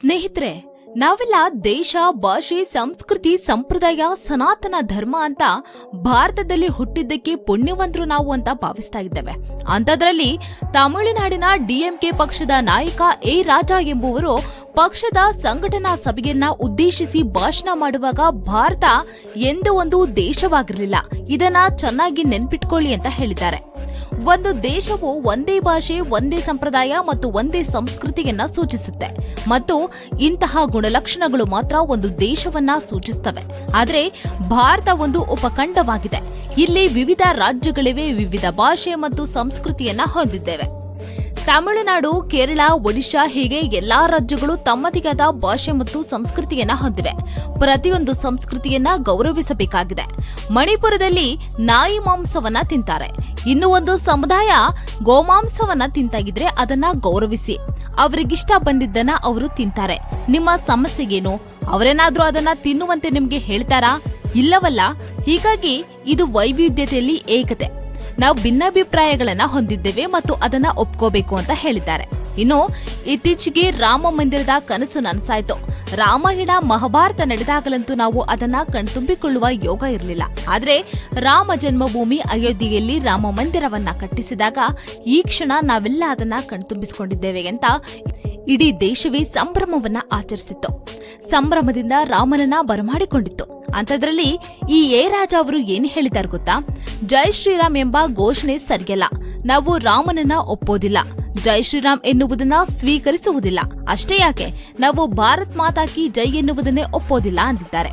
ಸ್ನೇಹಿತರೆ, ನಾವೆಲ್ಲ ದೇಶ, ಭಾಷೆ, ಸಂಸ್ಕೃತಿ, ಸಂಪ್ರದಾಯ, ಸನಾತನ ಧರ್ಮ ಅಂತ ಭಾರತದಲ್ಲಿ ಹುಟ್ಟಿದ್ದಕ್ಕೆ ಪುಣ್ಯವಂತರು ನಾವು ಅಂತ ಭಾವಿಸ್ತಾ ಇದ್ದೇವೆ. ಅಂಥದ್ರಲ್ಲಿ ತಮಿಳುನಾಡಿನ ಡಿಎಂಕೆ ಪಕ್ಷದ ನಾಯಕ ಎ ರಾಜ ಎಂಬುವರು ಪಕ್ಷದ ಸಂಘಟನಾ ಸಭೆಯನ್ನ ಉದ್ದೇಶಿಸಿ ಭಾಷಣ ಮಾಡುವಾಗ ಭಾರತ ಎಂದೂ ಒಂದು ದೇಶವಾಗಿರಲಿಲ್ಲ. ಇದನ್ನ ಚೆನ್ನಾಗಿ ನೆನ್ಪಿಟ್ಕೊಳ್ಳಿ ಅಂತ ಹೇಳಿದ್ದಾರೆ. ಒಂದು ದೇಶವು ಒಂದೇ ಭಾಷೆ, ಒಂದೇ ಸಂಪ್ರದಾಯ ಮತ್ತು ಒಂದೇ ಸಂಸ್ಕೃತಿಯನ್ನ ಸೂಚಿಸುತ್ತೆ. ಮತ್ತು ಇಂತಹ ಗುಣಲಕ್ಷಣಗಳು ಮಾತ್ರ ಒಂದು ದೇಶವನ್ನ ಸೂಚಿಸ್ತವೆ. ಆದರೆ ಭಾರತ ಒಂದು ಉಪಖಂಡವಾಗಿದೆ. ಇಲ್ಲಿ ವಿವಿಧ ರಾಜ್ಯಗಳಿವೆ, ವಿವಿಧ ಭಾಷೆ ಮತ್ತು ಸಂಸ್ಕೃತಿಯನ್ನ ಹೊಂದಿದ್ದೇವೆ. ತಮಿಳುನಾಡು, ಕೇರಳ, ಒಡಿಶಾ ಹೀಗೆ ಎಲ್ಲಾ ರಾಜ್ಯಗಳು ತಮ್ಮದೇ ಆದ ಭಾಷೆ ಮತ್ತು ಸಂಸ್ಕೃತಿಯನ್ನ ಹೊಂದಿವೆ. ಪ್ರತಿಯೊಂದು ಸಂಸ್ಕೃತಿಯನ್ನ ಗೌರವಿಸಬೇಕಾಗಿದೆ. ಮಣಿಪುರದಲ್ಲಿ ನಾಯಿ ಮಾಂಸವನ್ನ ತಿಂತಾರೆ. ಇನ್ನು ಒಂದು ಸಮುದಾಯ ಗೋಮಾಂಸವನ್ನ ತಿಂತಾಗಿದ್ರೆ ಅದನ್ನ ಗೌರವಿಸಿ. ಅವರಿಗಿಷ್ಟ ಬಂದಿದ್ದನ್ನ ಅವರು ತಿಂತಾರೆ. ನಿಮ್ಮ ಸಮಸ್ಯೆಗೇನು? ಅವರೇನಾದ್ರೂ ಅದನ್ನ ತಿನ್ನುವಂತೆ ನಿಮ್ಗೆ ಹೇಳ್ತಾರಾ? ಇಲ್ಲವಲ್ಲ? ಹೀಗಾಗಿ ಇದು ವೈವಿಧ್ಯತೆಯಲ್ಲಿ ಏಕತೆ. ನಾವು ಭಿನ್ನಾಭಿಪ್ರಾಯಗಳನ್ನ ಹೊಂದಿದ್ದೇವೆ ಮತ್ತು ಅದನ್ನ ಒಪ್ಕೋಬೇಕು ಅಂತ ಹೇಳಿದ್ದಾರೆ. ಇನ್ನು ಇತ್ತೀಚೆಗೆ ರಾಮ ಮಂದಿರದ ಕನಸು ನನಸಾಯಿತು. ರಾಮಾಯಣ ಮಹಾಭಾರತ ನಡೆದಾಗಲಂತೂ ನಾವು ಅದನ್ನ ಕಣ್ತುಂಬಿಕೊಳ್ಳುವ ಯೋಗ ಇರಲಿಲ್ಲ. ಆದರೆ ರಾಮ ಜನ್ಮಭೂಮಿ ಅಯೋಧ್ಯೆಯಲ್ಲಿ ರಾಮ ಮಂದಿರವನ್ನ ಕಟ್ಟಿಸಿದಾಗ ಈ ಕ್ಷಣ ನಾವೆಲ್ಲ ಅದನ್ನ ಕಣ್ತುಂಬಿಸಿಕೊಂಡಿದ್ದೇವೆ ಅಂತ ಇಡೀ ದೇಶವೇ ಸಂಭ್ರಮವನ್ನ ಆಚರಿಸಿತ್ತು. ಸಂಭ್ರಮದಿಂದ ರಾಮನನ್ನ ಬರಮಾಡಿಕೊಂಡಿತ್ತು. ಅಂಥದ್ರಲ್ಲಿ ಈ ಎ ರಾಜ ಅವರು ಏನು ಹೇಳಿದಾರೆ ಗೊತ್ತಾ? ಜೈ ಶ್ರೀರಾಮ್ ಎಂಬ ಘೋಷಣೆ ಸರಿಯಲ್ಲ ನಾವು ರಾಮನನ್ನ ಒಪ್ಪೋದಿಲ್ಲ. ಜೈ ಶ್ರೀರಾಮ್ ಎನ್ನುವುದನ್ನ ಸ್ವೀಕರಿಸುವುದಿಲ್ಲ. ಅಷ್ಟೇ ಯಾಕೆ, ನಾವು ಭಾರತ್ ಮಾತಾ ಕಿ ಜೈ ಎನ್ನುವುದನ್ನೇ ಒಪ್ಪೋದಿಲ್ಲ ಅಂದಿದ್ದಾರೆ.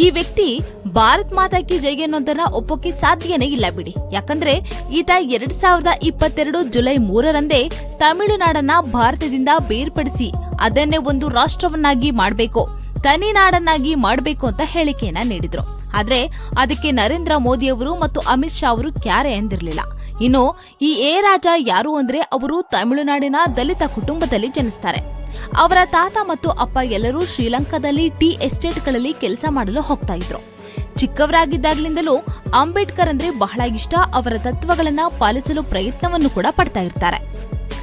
ಈ ವ್ಯಕ್ತಿ ಭಾರತ್ ಮಾತಾ ಕಿ ಜೈ ಅನ್ನೋದನ್ನ ಒಪ್ಪೋಕೆ ಸಾಧ್ಯನೇ ಇಲ್ಲ ಬಿಡಿ. ಯಾಕಂದ್ರೆ ಈತ ಎರಡ್ ಸಾವಿರದ ಇಪ್ಪತ್ತೆರಡು ಜುಲೈ ಮೂರರಂದೇ ತಮಿಳುನಾಡನ್ನ ಭಾರತದಿಂದ ಬೇರ್ಪಡಿಸಿ ಅದನ್ನೇ ಒಂದು ರಾಷ್ಟ್ರವನ್ನಾಗಿ ಮಾಡಬೇಕು ತನಿನಾಡನ್ನಾಗಿ ಮಾಡಬೇಕು ಅಂತ ಹೇಳಿಕೆಯನ್ನ ನೀಡಿದ್ರು. ಆದ್ರೆ ಅದಕ್ಕೆ ನರೇಂದ್ರ ಮೋದಿ ಅವರು ಮತ್ತು ಅಮಿತ್ ಶಾ ಅವರು ಕ್ಯಾರೆ ಎಂದಿರಲಿಲ್ಲ ಇನ್ನು ಈ ಎ ರಾಜ ಯಾರು ಅಂದ್ರೆ ಅವರು ತಮಿಳುನಾಡಿನ ದಲಿತ ಕುಟುಂಬದಲ್ಲಿ ಜನಿಸ್ತಾರೆ. ಅವರ ತಾತ ಮತ್ತು ಅಪ್ಪ ಎಲ್ಲರೂ ಶ್ರೀಲಂಕಾದಲ್ಲಿ ಟೀ ಎಸ್ಟೇಟ್ಗಳಲ್ಲಿ ಕೆಲಸ ಮಾಡಲು ಹೋಗ್ತಾ ಇದ್ರು. ಚಿಕ್ಕವರಾಗಿದ್ದಾಗಲಿಂದಲೂ ಅಂಬೇಡ್ಕರ್ ಅಂದ್ರೆ ಬಹಳ ಇಷ್ಟ, ಅವರ ತತ್ವಗಳನ್ನ ಪಾಲಿಸಲು ಪ್ರಯತ್ನವನ್ನು ಕೂಡ ಪಡ್ತಾ ಇರ್ತಾರೆ.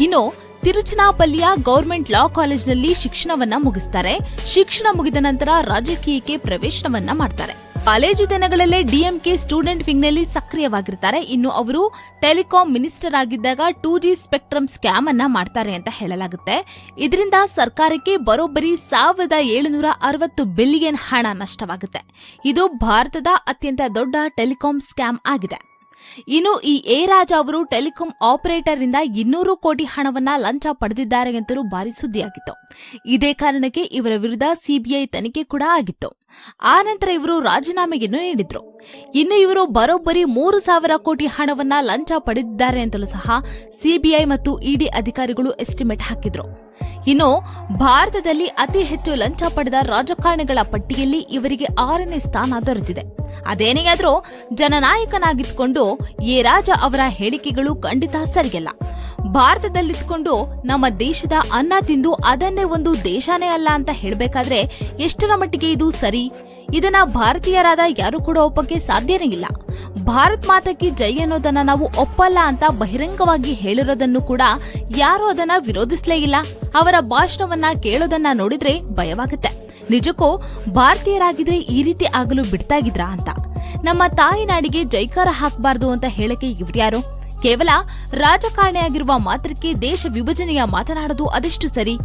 ಇನ್ನು ತಿರುಚನಾಪಲ್ಲಿಯ ಗೌರ್ಮೆಂಟ್ ಲಾ ಕಾಲೇಜ್ನಲ್ಲಿ ಶಿಕ್ಷಣವನ್ನ ಮುಗಿಸ್ತಾರೆ. ಶಿಕ್ಷಣ ಮುಗಿದ ನಂತರ ರಾಜಕೀಯಕ್ಕೆ ಪ್ರವೇಶನವನ್ನ ಮಾಡ್ತಾರೆ. ಕಾಲೇಜು ದಿನಗಳಲ್ಲೇ ಡಿಎಂಕೆ ಸ್ಟೂಡೆಂಟ್ ವಿಂಗ್ನಲ್ಲಿ ಸಕ್ರಿಯವಾಗಿರ್ತಾರೆ. ಇನ್ನು ಅವರು ಟೆಲಿಕಾಂ ಮಿನಿಸ್ಟರ್ ಆಗಿದ್ದಾಗ ಟೂ ಜಿ ಸ್ಪೆಕ್ಟ್ರಮ್ ಸ್ಕ್ಯಾಮ್ ಅನ್ನ ಮಾಡ್ತಾರೆ ಅಂತ ಹೇಳಲಾಗುತ್ತೆ. ಇದರಿಂದ ಸರ್ಕಾರಕ್ಕೆ ಬರೋಬ್ಬರಿ ಸಾವಿರದ ಏಳುನೂರ ಅರವತ್ತು ಬಿಲಿಯನ್ ಹಣ ನಷ್ಟವಾಗುತ್ತೆ. ಇದು ಭಾರತದ ಅತ್ಯಂತ ದೊಡ್ಡ ಟೆಲಿಕಾಂ ಸ್ಕ್ಯಾಮ್ ಆಗಿದೆ. ಇನ್ನು ಈ ಎ ರಾಜ ಅವರು ಟೆಲಿಕಾಂ ಆಪರೇಟರ್ ಇಂದ ಇನ್ನೂರು ಕೋಟಿ ಹಣವನ್ನ ಲಂಚ ಪಡೆದಿದ್ದಾರೆ ಅಂತಲೂ ಭಾರಿ ಸುದ್ದಿಯಾಗಿತ್ತು. ಇದೇ ಕಾರಣಕ್ಕೆ ಇವರ ವಿರುದ್ಧ ಸಿಬಿಐ ತನಿಖೆ ಕೂಡ ಆಗಿತ್ತು. ಆ ನಂತರ ಇವರು ರಾಜೀನಾಮೆಯನ್ನು ನೀಡಿದ್ರು. ಇನ್ನು ಇವರು ಬರೋಬ್ಬರಿ ಮೂರು ಸಾವಿರ ಕೋಟಿ ಹಣವನ್ನ ಲಂಚ ಪಡೆದಿದ್ದಾರೆ ಅಂತಲೂ ಸಹ ಸಿಬಿಐ ಮತ್ತು ಇಡಿ ಅಧಿಕಾರಿಗಳು ಎಸ್ಟಿಮೇಟ್ ಹಾಕಿದ್ರು. ಇನ್ನು ಭಾರತದಲ್ಲಿ ಅತಿ ಹೆಚ್ಚು ಲಂಚ ಪಡೆದ ರಾಜಕಾರಣಿಗಳ ಪಟ್ಟಿಯಲ್ಲಿ ಇವರಿಗೆ ಆರನೇ ಸ್ಥಾನ ದೊರೆತಿದೆ. ಅದೇನೇ ಆದರೂ ಜನನಾಯಕನಾಗಿದ್ದುಕೊಂಡು ಎ ರಾಜ ಅವರ ಹೇಳಿಕೆಗಳು ಖಂಡಿತ ಸರಿಯಲ್ಲ. ಭಾರತದಲ್ಲಿದ್ಕೊಂಡು ನಮ್ಮ ದೇಶದ ಅನ್ನ ತಿಂದು ಅದನ್ನೇ ಒಂದು ದೇಶನೇ ಅಲ್ಲ ಅಂತ ಹೇಳಬೇಕಾದ್ರೆ ಎಷ್ಟರ ಮಟ್ಟಿಗೆ ಇದು ಸರಿ? ಇದನ್ನ ಭಾರತೀಯರಾದ ಯಾರು ಕೂಡ ಒಪ್ಪಕ್ಕೆ ಸಾಧ್ಯನೇ ಇಲ್ಲ. ಭಾರತ್ ಮಾತಕ್ಕೆ ಜೈ ಅನ್ನೋದನ್ನ ನಾವು ಒಪ್ಪಲ್ಲ ಅಂತ ಬಹಿರಂಗವಾಗಿ ಹೇಳಿರೋದನ್ನು ಕೂಡ ಯಾರು ಅದನ್ನ ವಿರೋಧಿಸ್ಲೇ ಇಲ್ಲ. ಅವರ ಭಾಷಣವನ್ನ ಕೇಳೋದನ್ನ ನೋಡಿದ್ರೆ ಭಯವಾಗುತ್ತೆ. ನಿಜಕ್ಕೂ ಭಾರತೀಯರಾಗಿದ್ರೆ ಈ ರೀತಿ ಆಗಲು ಬಿಡ್ತಾಗಿದ್ರಾ ಅಂತ. ನಮ್ಮ ತಾಯಿ ನಾಡಿಗೆ ಜೈಕಾರ ಹಾಕಬಾರ್ದು ಅಂತ ಹೇಳಕ್ಕೆ ಇವ್ರ್ಯಾರು ಕೇವಲ ರಾಜಕಾರಣಿಯಾಗಿರುವ ಮಾತ್ರಕ್ಕೆ ದೇಶ ವಿಭಜನೆಯ ಮಾತನಾಡೋದು ಅದೆಷ್ಟು ಸರಿ?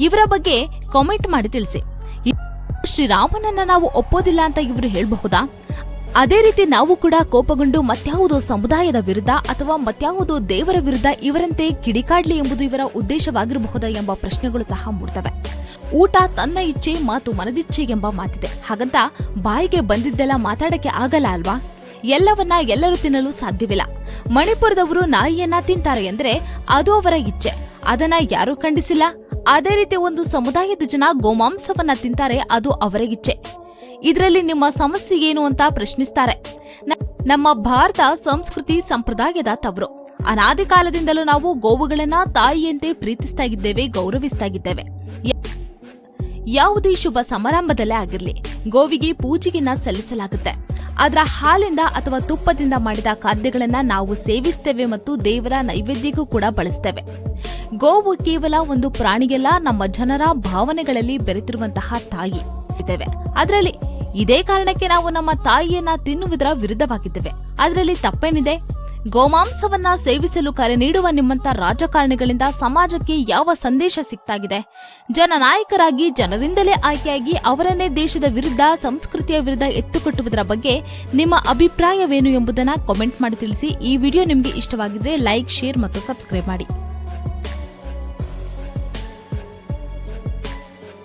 ಇವರ ಬಗ್ಗೆ ಕಾಮೆಂಟ್ ಮಾಡಿ ತಿಳಿಸಿ. ಶ್ರೀರಾಮನನ್ನ ನಾವು ಒಪ್ಪೋದಿಲ್ಲ ಅಂತ ಇವರು ಹೇಳಬಹುದಾ? ಅದೇ ರೀತಿ ನಾವು ಕೂಡ ಕೋಪಗೊಂಡು ಮತ್ಯಾವುದೋ ಸಮುದಾಯದ ವಿರುದ್ಧ ಅಥವಾ ಮತ್ಯಾವುದೋ ದೇವರ ವಿರುದ್ಧ ಇವರಂತೆ ಕಿಡಿಕಾಡ್ಲಿ ಎಂಬುದು ಇವರ ಉದ್ದೇಶವಾಗಿರಬಹುದಾ ಎಂಬ ಪ್ರಶ್ನೆಗಳು ಸಹ ಮೂಡ್ತವೆ. ಊಟ ತನ್ನ ಇಚ್ಛೆ, ಮಾತು ಮನದಿಚ್ಛೆ ಎಂಬ ಮಾತಿದೆ. ಹಾಗಂತ ಬಾಯಿಗೆ ಬಂದಿದ್ದೆಲ್ಲ ಮಾತಾಡಕ್ಕೆ ಆಗಲ್ಲ ಅಲ್ವಾ? ಎಲ್ಲವನ್ನ ಎಲ್ಲರೂ ತಿನ್ನಲು ಸಾಧ್ಯವಿಲ್ಲ. ಮಣಿಪುರದವರು ನಾಯಿಯನ್ನ ತಿಂತಾರೆ ಎಂದ್ರೆ ಅದು ಅವರ ಇಚ್ಛೆ. ಅದನ್ನ ಯಾರೂ ಖಂಡಿಸಿಲ್ಲ. ಅದೇ ರೀತಿ ಒಂದು ಸಮುದಾಯದ ಜನ ಗೋಮಾಂಸವನ್ನ ತಿಂತಾರೆ, ಅದು ಅವರ ಇಚ್ಛೆ. ಇದರಲ್ಲಿ ನಿಮ್ಮ ಸಮಸ್ಯೆ ಏನು ಅಂತ ಪ್ರಶ್ನಿಸ್ತಾರೆ. ನಮ್ಮ ಭಾರತ ಸಂಸ್ಕೃತಿ ಸಂಪ್ರದಾಯದ ತವರು. ಅನಾದಿ ಕಾಲದಿಂದಲೂ ನಾವು ಗೋವುಗಳನ್ನ ತಾಯಿಯಂತೆ ಪ್ರೀತಿಸ್ತಾ ಇದ್ದೇವೆ, ಗೌರವಿಸ್ತಾ ಇದ್ದೇವೆ. ಯಾವುದೇ ಶುಭ ಸಮಾರಂಭದಲ್ಲೇ ಆಗಿರಲಿ, ಗೋವಿಗೆ ಪೂಜೆಗೆನ ಸಲ್ಲಿಸಲಾಗುತ್ತೆ. ಅದರ ಹಾಲಿಂದ ಅಥವಾ ತುಪ್ಪದಿಂದ ಮಾಡಿದ ಖಾದ್ಯಗಳನ್ನ ನಾವು ಸೇವಿಸ್ತೇವೆ ಮತ್ತು ದೇವರ ನೈವೇದ್ಯಕ್ಕೂ ಕೂಡ ಬಳಸ್ತೇವೆ. ಗೋವು ಕೇವಲ ಒಂದು ಪ್ರಾಣಿಗೆಲ್ಲ ನಮ್ಮ ಜನರ ಭಾವನೆಗಳಲ್ಲಿ ಬೆರೆತಿರುವಂತಹ ತಾಯಿ. ಅದರಲ್ಲಿ ಇದೇ ಕಾರಣಕ್ಕೆ ನಾವು ನಮ್ಮ ತಾಯಿಯನ್ನ ತಿನ್ನುವುದರ ವಿರುದ್ಧವಾಗಿದ್ದೇವೆ. ಅದರಲ್ಲಿ ತಪ್ಪೇನಿದೆ? ಗೋಮಾಂಸವನ್ನ ಸೇವಿಸಲು ಕರೆ ನೀಡುವ ನಿಮ್ಮಂತ ರಾಜಕಾರಣಿಗಳಿಂದ ಸಮಾಜಕ್ಕೆ ಯಾವ ಸಂದೇಶ ಸಿಕ್ತಾಗಿದೆ? ಜನನಾಯಕರಾಗಿ ಜನರಿಂದಲೇ ಆಯ್ಕೆಯಾಗಿ ಅವರನ್ನೇ ದೇಶದ ವಿರುದ್ಧ, ಸಂಸ್ಕೃತಿಯ ವಿರುದ್ಧ ಎತ್ತುಕೊಟ್ಟುವುದರ ಬಗ್ಗೆ ನಿಮ್ಮ ಅಭಿಪ್ರಾಯವೇನು ಎಂಬುದನ್ನ ಕಾಮೆಂಟ್ ಮಾಡಿ ತಿಳಿಸಿ. ಈ ವಿಡಿಯೋ ನಿಮಗೆ ಇಷ್ಟವಾಗಿದ್ರೆ ಲೈಕ್ ಶೇರ್ ಮತ್ತು ಸಬ್ಸ್ಕ್ರೈಬ್ ಮಾಡಿ.